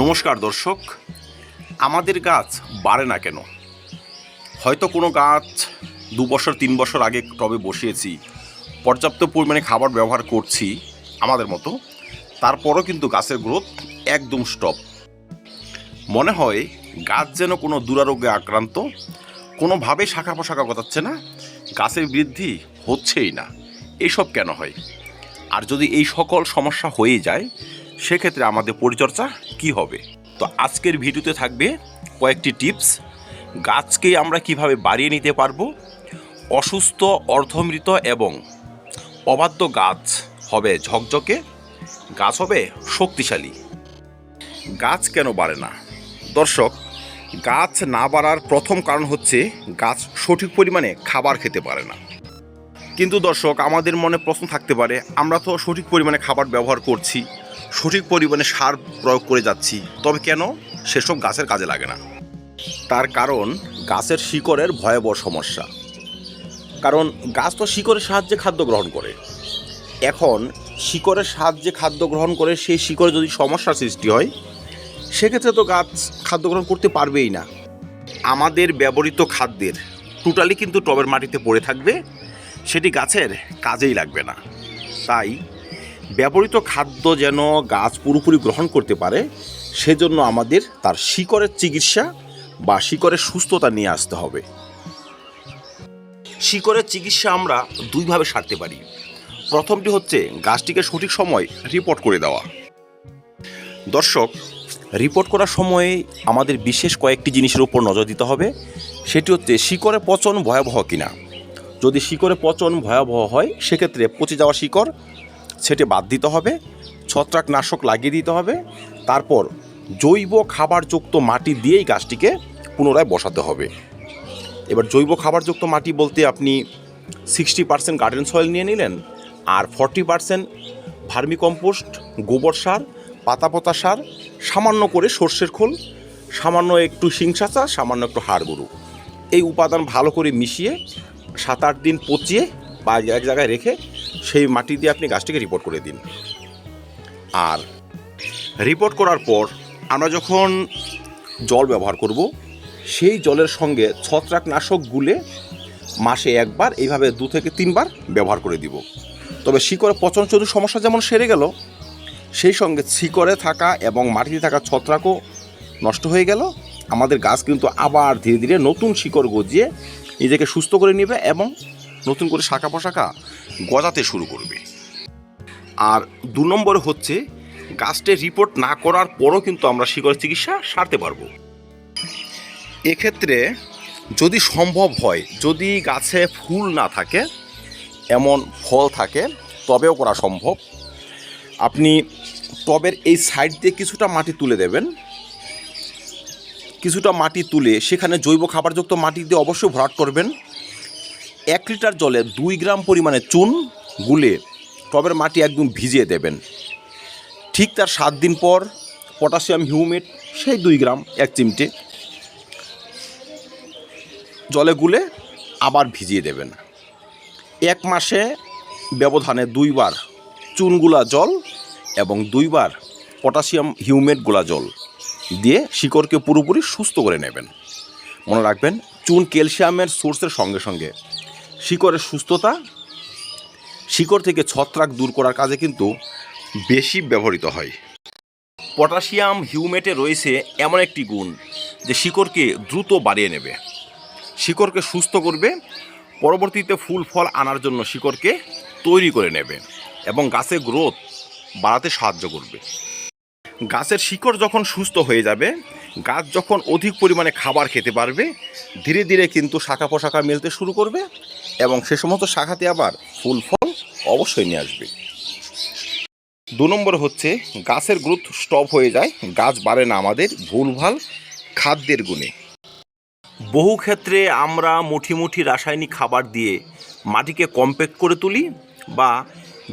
নমস্কার দর্শক। আমাদের গাছ বাড়ে না কেন? হয়তো কোনো গাছ দু বছর, তিন বছর আগে টবে বসিয়েছি, পর্যাপ্ত পরিমাণে খাবার ব্যবহার করছি আমাদের মতো, তারপরও কিন্তু গাছের গ্রোথ একদম স্টপ। মনে হয় গাছ যেন কোনো দুরারোগ্যে আক্রান্ত, কোনোভাবে শাখা পোশাখা গতাচ্ছে না, গাছের বৃদ্ধি হচ্ছেই না। এইসব কেন হয়? আর যদি এই সকল সমস্যা হয়ে যায় সেক্ষেত্রে আমাদের পরিচর্যা কি হবে? তো আজকের ভিডিওতে থাকবে কয়েকটি টিপস। গাছকে আমরা কীভাবে বাড়িয়ে নিতে পারব? অসুস্থ, অর্ধমৃত এবং অবাধ্য গাছ হবে ঝকঝকে। গাছ হবে শক্তিশালী। গাছ কেন বাড়ে না? দর্শক, গাছ না বাড়ার প্রথম কারণ হচ্ছে গাছ সঠিক পরিমাণে খাবার খেতে পারে না। কিন্তু দর্শক, আমাদের মনে প্রশ্ন থাকতে পারে, আমরা তো সঠিক পরিমাণে খাবার ব্যবহার করছি। সঠিক পরিমাণে সার প্রয়োগ করে যাচ্ছি। তবে কেন? সেসব গাছের কাজে লাগে না। তার কারণ, গাছের শিকড়ের ভয়াবহ সমস্যা। কারণ, গাছ তো শিকড়ের সাহায্যে খাদ্য গ্রহণ করে। এখন, শিকড়ের সাহায্যে খাদ্য গ্রহণ করে সেই শিকড়ে যদি সমস্যার সৃষ্টি হয়, সেক্ষেত্রে তো গাছ খাদ্য গ্রহণ করতে পারবেই না। আমাদের ব্যবহৃত খাদ্যের টোটালি কিন্তু টবের মাটিতে পড়ে থাকবে, সেটি গাছের কাজেই লাগবে না। তাই ব্যবহৃত খাদ্য যেন গাছ পুরোপুরি গ্রহণ করতে পারে, সেজন্য আমাদের তার শিকড়ের চিকিৎসা বা শিকড়ের সুস্থতা নিয়ে আসতে হবে। শিকড়ের চিকিৎসা আমরা দুইভাবে সারতে পারি। প্রথমটি হচ্ছে গাছটিকে সঠিক সময় রিপোর্ট করে দেওয়া। দর্শক রিপোর্ট করার সময়ে আমাদের বিশেষ কয়েকটি জিনিসের উপর নজর দিতে হবে। সেটি হচ্ছে শিকড়ে পচন ভয়াবহ কিনা। যদি শিকড়ে পচন ভয়াবহ হয়, সেক্ষেত্রে পচে যাওয়া শিকড় সেটে বাদ দিতে হবে, ছত্রাকনাশক লাগিয়ে দিতে হবে, তারপর জৈব খাবারযুক্ত মাটি দিয়েই গাছটিকে পুনরায় বসাতে হবে। এবার জৈব খাবারযুক্ত মাটি বলতে আপনি সিক্সটি পার্সেন্ট গার্ডেন সয়েল নিয়ে নিলেন, আর ফর্টি পার্সেন্ট ভার্মি কম্পোস্ট গোবর সার পাতা পতা সার, সামান্য করে সর্ষের খোল, সামান্য একটু শিংসাচা সামান্য একটু হাড় গরু। এই উপাদান ভালো করে মিশিয়ে সাত আট দিন পচিয়ে বা এক জায়গায় রেখে সেই মাটি দিয়ে আপনি গাছটিকে রিপোর্ট করে দিন। আর রিপোর্ট করার পর আমরা যখন জল ব্যবহার করব, সেই জলের সঙ্গে ছত্রাকনাশক গুলে মাসে একবার, এইভাবে দু থেকে তিনবার ব্যবহার করে দিব। তবে শিকড়ে পচন চতুর সমস্যা যেমন সেরে গেল, সেই সঙ্গে শিকড়ে থাকা এবং মাটিতে থাকা ছত্রাকও নষ্ট হয়ে গেল। আমাদের গাছ কিন্তু আবার ধীরে ধীরে নতুন শিকড় গজিয়ে নিজেকে সুস্থ করে নেবে এবং নতুন করে শাখা পোশাখা গজাতে শুরু করবে। আর দু নম্বরে হচ্ছে, গাছটে রিপোর্ট না করার পরও কিন্তু আমরা শিকড়ের চিকিৎসা সারতে পারব। এক্ষেত্রে যদি সম্ভব হয়, যদি গাছে ফুল না থাকে, এমন ফল থাকে, তবেও করা সম্ভব। আপনি টবের এই সাইড দিয়ে কিছুটা মাটি তুলে দেবেন। কিছুটা মাটি তুলে সেখানে জৈব খাবারযুক্ত মাটি দিয়ে অবশ্যই ভরাট করবেন। এক লিটার জলে দুই গ্রাম পরিমাণে চুন গুলে টবের মাটি একদম ভিজিয়ে দেবেন। ঠিক তার সাত দিন পর পটাশিয়াম হিউমেট সেই দুই গ্রাম, এক চিমটে জলে গুলে আবার ভিজিয়ে দেবেন। এক মাসে ব্যবধানে দুইবার চুনগুলা জল এবং দুইবার পটাশিয়াম হিউমেট গোলা জল দিয়ে শিকড়কে পুরোপুরি সুস্থ করে নেবেন। মনে রাখবেন, চুন ক্যালসিয়ামের সোর্সের সঙ্গে সঙ্গে শিকড়ের সুস্থতা, শিকড় থেকে ছত্রাক দূর করার কাজে কিন্তু বেশি ব্যবহৃত হয়। পটাশিয়াম হিউমেটে রয়েছে এমন একটি গুণ যে শিকড়কে দ্রুত বাড়িয়ে নেবে। শিকড়কে সুস্থ করবে, পরবর্তীতে ফুল, ফল আনার জন্য শিকড়কে তৈরি করে নেবে এবং গাছের গ্রোথ বাড়াতে সাহায্য করবে। গাছের শিকড় যখন সুস্থ হয়ে যাবে, গাছ যখন অধিক পরিমাণে খাবার খেতে পারবে, ধীরে ধীরে কিন্তু শাখা পোশাখা মেলতে শুরু করবে এবং সে সমস্ত শাখাতে আবার ফুল ফল অবশ্যই নিয়ে আসবে। দু নম্বর হচ্ছে, গাছের গ্রোথ স্টপ হয়ে যায়, গাছ বাড়ে না আমাদের ভুলভাল খাদ্যের গুণে। বহু ক্ষেত্রে আমরা মুঠি মুঠি রাসায়নিক খাবার দিয়ে মাটিকে কম্প্যাক্ট করে তুলি বা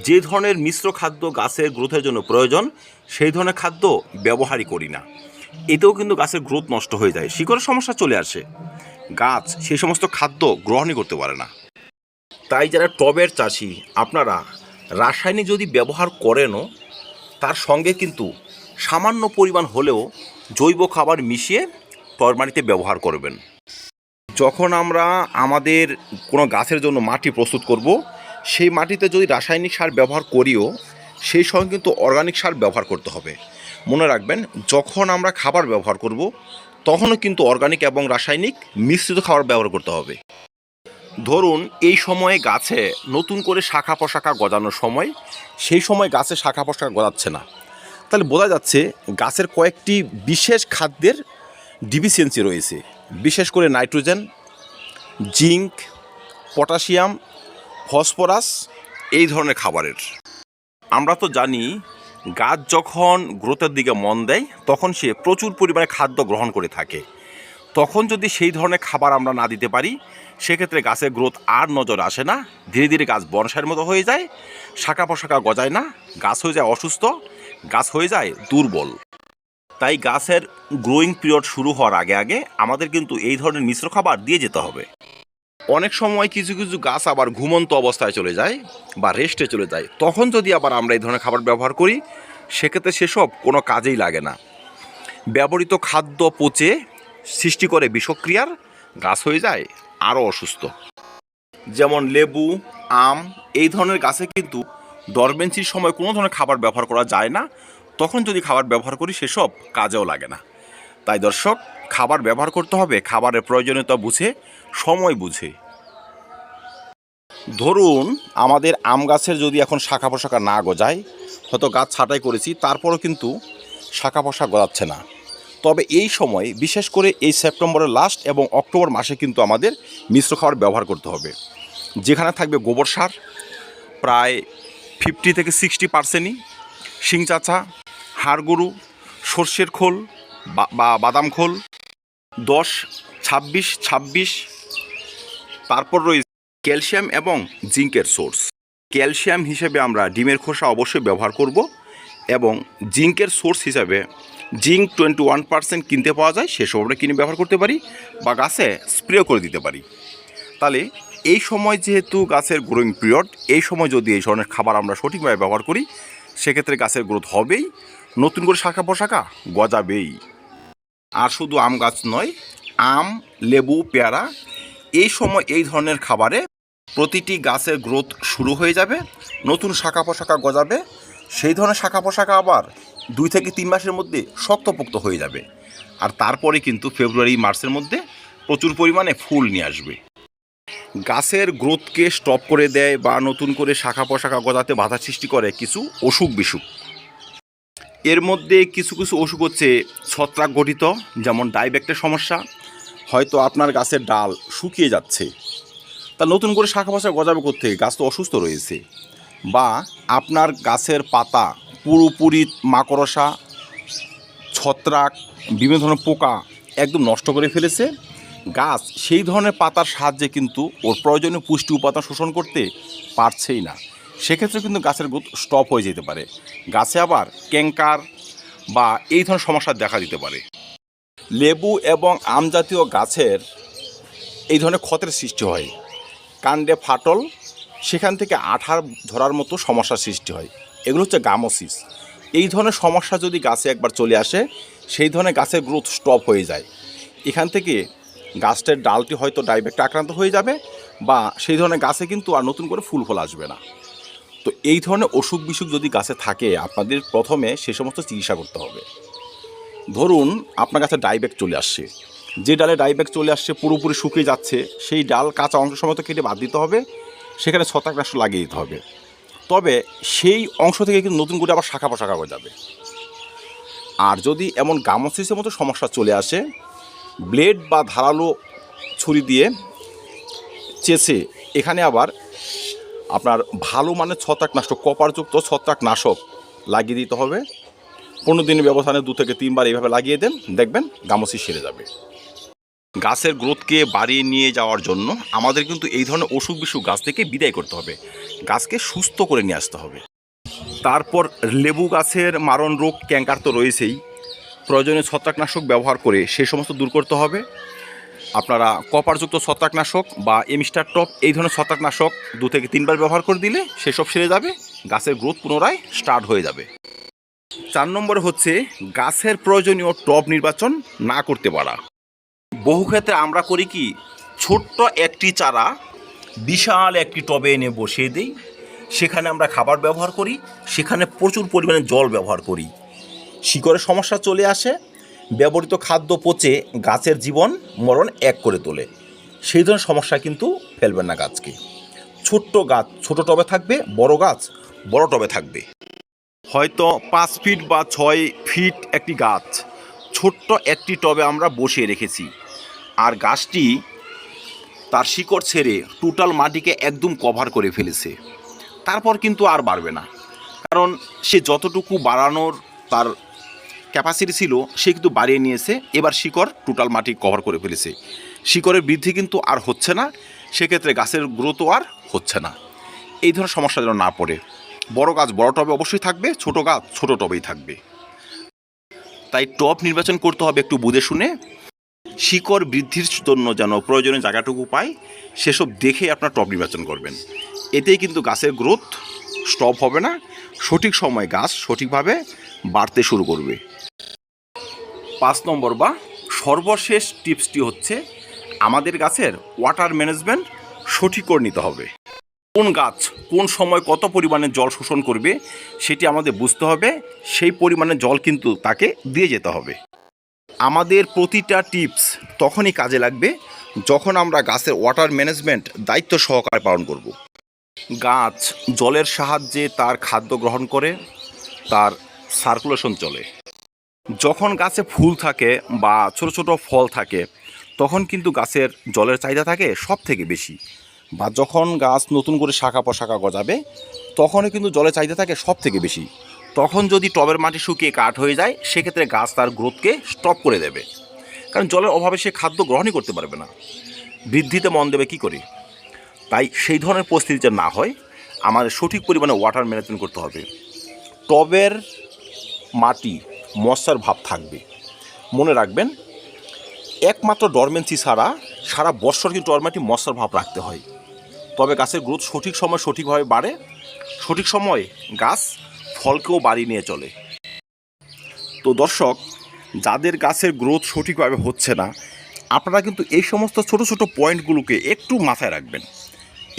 যে ধরনের মিশ্র খাদ্য গাছের গ্রোথের জন্য প্রয়োজন, সেই ধরনের খাদ্য ব্যবহারই করি না। এতেও কিন্তু গাছের গ্রোথ নষ্ট হয়ে যায়। শিকড়ের সমস্যা চলে আসে। গাছ সেই সমস্ত খাদ্য গ্রহণই করতে পারে না। তাই যারা টবের চাষি, আপনারা রাসায়নিক যদি ব্যবহার করেনও, তার সঙ্গে কিন্তু সামান্য পরিমাণ হলেও জৈব খাবার মিশিয়ে টরমারিতে ব্যবহার করবেন। যখন আমরা আমাদের কোনো গাছের জন্য মাটি প্রস্তুত করব, সেই মাটিতে যদি রাসায়নিক সার ব্যবহার করিও, সেই সঙ্গে কিন্তু অর্গানিক সার ব্যবহার করতে হবে। মনে রাখবেন, যখন আমরা খাবার ব্যবহার করব, তখনও কিন্তু অর্গানিক এবং রাসায়নিক মিশ্রিত খাবার ব্যবহার করতে হবে। ধরুন, এই সময়ে গাছে নতুন করে শাখা পোশাখা গজানোর সময়, সেই সময় গাছে শাখা পোশাখা গজাচ্ছে না। তাহলে বোঝা যাচ্ছে গাছের কয়েকটি বিশেষ খাদ্যের ডিফিসিয়েন্সি রয়েছে। বিশেষ করে নাইট্রোজেন, জিঙ্ক, পটাশিয়াম, ফসফরাস, এই ধরনের খাবারের। আমরা তো জানি, গাছ যখন গ্রোথের দিকে মন দেয়, তখন সে প্রচুর পরিমাণে খাদ্য গ্রহণ করে থাকে। তখন যদি সেই ধরনের খাবার আমরা না দিতে পারি, সেক্ষেত্রে গাছের গ্রোথ আর নজর আসে না। ধীরে ধীরে গাছ বনসাইয়ের মতো হয়ে যায়, শাখা পোশাখা গজায় না, গাছ হয়ে যায় অসুস্থ, গাছ হয়ে যায় দুর্বল। তাই গাছের গ্রোয়িং পিরিয়ড শুরু হওয়ার আগে আগে আমাদের কিন্তু এই ধরনের মিশ্র খাবার দিয়ে যেতে হবে। অনেক সময় কিছু কিছু গাছ আবার ঘুমন্ত অবস্থায় চলে যায় বা রেস্টে চলে যায়। তখন যদি আবার আমরা এই ধরনের খাবার ব্যবহার করি, সেক্ষেত্রে সেসব কোনো কাজেই লাগে না। ব্যবহৃত খাদ্য পচে সৃষ্টি করে বিষক্রিয়ার গাছ হয়ে যায়, আরও অসুস্থ। যেমন লেবু, আম, এই ধরনের গাছে কিন্তু ডরমেন্সির সময় কোনো ধরনের খাবার ব্যবহার করা যায় না। তখন যদি খাবার ব্যবহার করি, সেসব কাজেও লাগে না। তাই দর্শক, খাবার ব্যবহার করতে হবে, খাবারের প্রয়োজনীয়তা বুঝে, সময় বুঝে। ধরুন, আমাদের আম গাছের যদি এখন শাখা পোশাকা না গজায়, হয়তো গাছ ছাঁটাই করেছি, তারপরও কিন্তু শাখা পোশাক গজাচ্ছে না। তবে এই সময়, বিশেষ করে এই সেপ্টেম্বরের লাস্ট এবং অক্টোবর মাসে কিন্তু আমাদের মিশ্র খাবার ব্যবহার করতে হবে। যেখানে থাকবে গোবর সার, প্রায় ফিফটি থেকে সিক্সটি পার্সেন্টই শিং চাচা হাড় গরু সর্ষের খোল বা বা বাদাম খোল, দশ, ছাব্বিশ ছাব্বিশ, তারপর রয়েছে ক্যালসিয়াম এবং জিঙ্কের সোর্স। ক্যালসিয়াম হিসেবে আমরা ডিমের খোসা অবশ্যই ব্যবহার করব এবং জিঙ্কের সোর্স হিসাবে জিঙ্ক টোয়েন্টি ওয়ান পার্সেন্ট কিনতে পাওয়া যায় সেসব আমরা কিনে ব্যবহার করতে পারি বা গাছে স্প্রে করে দিতে পারি। তাহলে এই সময় যেহেতু গাছের গ্রোয়িং পিরিয়ড এই সময় যদি এই ধরনের খাবার আমরা সঠিকভাবে ব্যবহার করি, সেক্ষেত্রে গাছের গ্রোথ হবেই। নতুন করে শাখা পোশাকা গজাবেই। আর শুধু আম গাছ নয়, আম, লেবু, পেয়ারা, এই সময় এই ধরনের খাবারে প্রতিটি গাছের গ্রোথ শুরু হয়ে যাবে, নতুন শাখা পোশাকা গজাবে। সেই ধরনের শাখা পোশাকা আবার দুই থেকে তিন মাসের মধ্যে শক্তপোক্ত হয়ে যাবে। আর তারপরে কিন্তু ফেব্রুয়ারি, মার্চের মধ্যে প্রচুর পরিমাণে ফুল নিয়ে আসবে। গাছের গ্রোথকে স্টপ করে দেয় বা নতুন করে শাখা পোশাখা গজাতে বাধা সৃষ্টি করে কিছু অসুখ বিসুখ। এর মধ্যে কিছু কিছু অসুখ হচ্ছে ছত্রাক গঠিত, যেমন ডাইব্যাক্টের সমস্যা, হয়তো আপনার গাছের ডাল শুকিয়ে যাচ্ছে। তা নতুন করে শাখা পোশাক গজাবে করতে গাছ তো অসুস্থ রয়েছে। বা আপনার গাছের পাতা পুরোপুরি মাকড়সা, ছত্রাক, বিভিন্ন ধরনের পোকা একদম নষ্ট করে ফেলেছে। গাছ সেই ধরনের পাতার সাহায্যে কিন্তু ওর প্রয়োজনীয় পুষ্টি উপাদান শোষণ করতে পারছেই না। সেক্ষেত্রে কিন্তু গাছের গ্রোথ স্টপ হয়ে যেতে পারে। গাছে আবার ক্যাঙ্কার বা এই ধরনের সমস্যা দেখা দিতে পারে। লেবু এবং আম জাতীয় গাছের এই ধরনের ক্ষতের সৃষ্টি হয়। কাণ্ডে ফাটল, সেখান থেকে আঠার ধরার মতো সমস্যার সৃষ্টি হয়। এগুলো হচ্ছে গামোসিস। এই ধরনের সমস্যা যদি গাছে একবার চলে আসে, সেই ধরনের গাছের গ্রোথ স্টপ হয়ে যায়। এখান থেকে গাছটার ডালটি হয়তো ডাইবেক্ট আক্রান্ত হয়ে যাবে বা সেই ধরনের গাছে কিন্তু আর নতুন করে ফুল ফল আসবে না। তো এই ধরনের অসুখ বিসুখ যদি গাছে থাকে, আপনাদের প্রথমে সে সমস্ত চিকিৎসা করতে হবে। ধরুন আপনার কাছে ডাইব্যাক চলে আসছে। যে ডালে ডাইব্যাক চলে আসছে, পুরোপুরি শুকিয়ে যাচ্ছে, সেই ডাল কাঁচা অংশ সময় তো কেটে বাদ দিতে হবে। সেখানে ছত্রাকনাশক লাগিয়ে দিতে হবে। তবে সেই অংশ থেকে কিন্তু নতুন করে আবার শাখা পোশাখা হয়ে যাবে। আর যদি এমন গামোসিসের মতো সমস্যা চলে আসে, ব্লেড বা ধারালো ছুরি দিয়ে চেষে এখানে আবার আপনার ভালো মানের ছত্রাকনাশক, কপারযুক্ত ছত্রাকনাশক লাগিয়ে দিতে হবে। পনেরো দিনের ব্যবধানে দু থেকে তিনবার এইভাবে লাগিয়ে দেন, দেখবেন গামসি সেরে যাবে। গাছের গ্রোথকে বাড়িয়ে নিয়ে যাওয়ার জন্য আমাদের কিন্তু এই ধরনের অসুখ বিসুখ গাছ থেকে বিদায় করতে হবে। গাছকে সুস্থ করে নিয়ে আসতে হবে। তারপর লেবু গাছের মারণ রোগ ক্যাঙ্কার তো রয়েছেই। প্রয়োজনীয় ছত্রাকনাশক ব্যবহার করে সে সমস্ত দূর করতে হবে। আপনারা কপারযুক্ত ছত্রাকনাশক বা এমিস্টার টপ এই ধরনের ছত্রাকনাশক দু থেকে তিনবার ব্যবহার করে দিলে সেসব সেরে যাবে, গাছের গ্রোথ পুনরায় স্টার্ট হয়ে যাবে। চার নম্বরে হচ্ছে গাছের প্রয়োজনীয় টব নির্বাচন না করতে পারা। বহু ক্ষেত্রে আমরা করি কি, ছোট্ট একটি চারা বিশাল একটি টবে এনে বসিয়ে দিই। সেখানে আমরা খাবার ব্যবহার করি, সেখানে প্রচুর পরিমাণে জল ব্যবহার করি। শিকড়ের সমস্যা চলে আসে, ব্যবহৃত খাদ্য পচে গাছের জীবন মরণ এক করে তোলে। সেই ধরনের সমস্যা কিন্তু ফেলবেন না গাছকে। ছোট্ট গাছ, ছোট টবে থাকবে, বড় গাছ, বড় টবে থাকবে। হয়তো পাঁচ ফিট বা ছয় ফিট একটি গাছ, ছোট্ট একটি টবে আমরা বসিয়ে রেখেছি। আর গাছটি তার শিকড় ছেড়ে টোটাল মাটিকে একদম কভার করে ফেলেছে। তারপর কিন্তু আর বাড়বে না। কারণ সে যতটুকু বাড়ানোর তার ক্যাপাসিটি ছিল, সে কিন্তু বাড়িয়ে নিয়েছে। এবার শিকড় টোটাল মাটি কভার করে ফেলেছে। শিকড়ের বৃদ্ধি কিন্তু আর হচ্ছে না। সেক্ষেত্রে গাছের গ্রোথও আর হচ্ছে না। এই ধরনের সমস্যা যেন না পড়ে। বড় গাছ বড় টবে অবশ্যই থাকবে, ছোট গাছ ছোট টবেই থাকবে। তাই টব নির্বাচন করতে হবে একটু বুঝে শুনে। শিকড় বৃদ্ধির জন্য যেন প্রয়োজনীয় জায়গাটুকু পায় সেসব দেখে আপনার টব নির্বাচন করবেন। এতেই কিন্তু গাছের গ্রোথ স্টপ হবে না, সঠিক সময় গাছ সঠিকভাবে বাড়তে শুরু করবে। পাঁচ নম্বর বা সর্বশেষ টিপসটি হচ্ছে, আমাদের গাছের ওয়াটার ম্যানেজমেন্ট সঠিক করে নিতে হবে। কোন গাছ কোন সময় কত পরিমাণে জল শোষণ করবে, সেটি আমাদের বুঝতে হবে, সেই পরিমাণে জল কিন্তু তাকে দিয়ে যেতে হবে। আমাদের প্রতিটা টিপস তখনই কাজে লাগবে যখন আমরা গাছের ওয়াটার ম্যানেজমেন্ট দায়িত্ব সহকারে পালন করব। গাছ জলের সাহায্যে তার খাদ্য গ্রহণ করে, তার সার্কুলেশন চলে। যখন গাছে ফুল থাকে বা ছোট ছোট ফল থাকে, তখন কিন্তু গাছের জলের চাহিদা থাকে সব থেকে বেশি। বা যখন গাছ নতুন করে শাখা পোশাখা গজাবে, তখনও কিন্তু জলের চাহিদা থাকে সব থেকে বেশি। তখন যদি টবের মাটি শুকিয়ে কাঠ হয়ে যায়, সেক্ষেত্রে গাছ তার গ্রোথকে স্টপ করে দেবে। কারণ জলের অভাবে সে খাদ্য গ্রহণই করতে পারবে না। বৃদ্ধিতে মন দেবে কী করে? তাই সেই ধরনের পরিস্থিতি যেন না হয়, আমাদের সঠিক পরিমাণে ওয়াটার ম্যানেজমেন্ট করতে হবে। টবের মাটি মশার ভাব থাকবে। মনে রাখবেন, একমাত্র ডরমেন্সি ছাড়া সারা বছর কিন্তু ডরমেন্টি মশার ভাব রাখতে হয়। তবে গাছের গ্রোথ সঠিক সময় সঠিকভাবে বাড়ে, সঠিক সময় গাছ ফলকেও বাড়ি নিয়ে চলে। তো দর্শক, যাদের গাছের গ্রোথ সঠিকভাবে হচ্ছে না, আপনারা কিন্তু এই সমস্ত ছোট ছোট পয়েন্টগুলোকে একটু মাথায় রাখবেন।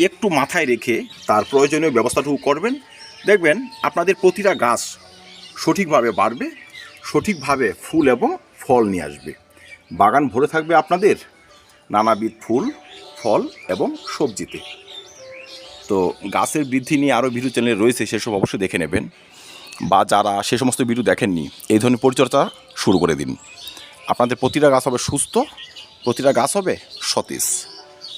একটু মাথায় রেখে তার প্রয়োজনীয় ব্যবস্থাটুকু করবেন। দেখবেন আপনাদের প্রতিটা গাছ সঠিকভাবে বাড়বে, সঠিকভাবে ফুল এবং ফল নিয়ে আসবে। বাগান ভরে থাকবে আপনাদের নানাবিধ ফুল, ফল এবং সবজিতে। তো গাছের বৃদ্ধি নিয়ে আরও ভিডিও চ্যানেল রয়েছে, সেসব অবশ্যই দেখে নেবেন। বা যারা সে সমস্ত ভিডিও দেখেননি, এই ধরনের পরিচর্যা শুরু করে দিন। আপনাদের প্রতিটা গাছ হবে সুস্থ, প্রতিটা গাছ হবে সতেজ।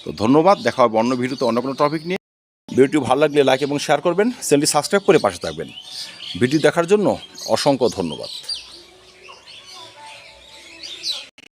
তো ধন্যবাদ, দেখা হবে অন্য ভিডিওতে অন্য কোনো টপিক নিয়ে। ভিডিওটি ভালো লাগলে লাইক এবং শেয়ার করবেন চ্যানেলটি সাবস্ক্রাইব করে পাশে থাকবেন। ভিডিও দেখার জন্য অসংখ্য ধন্যবাদ।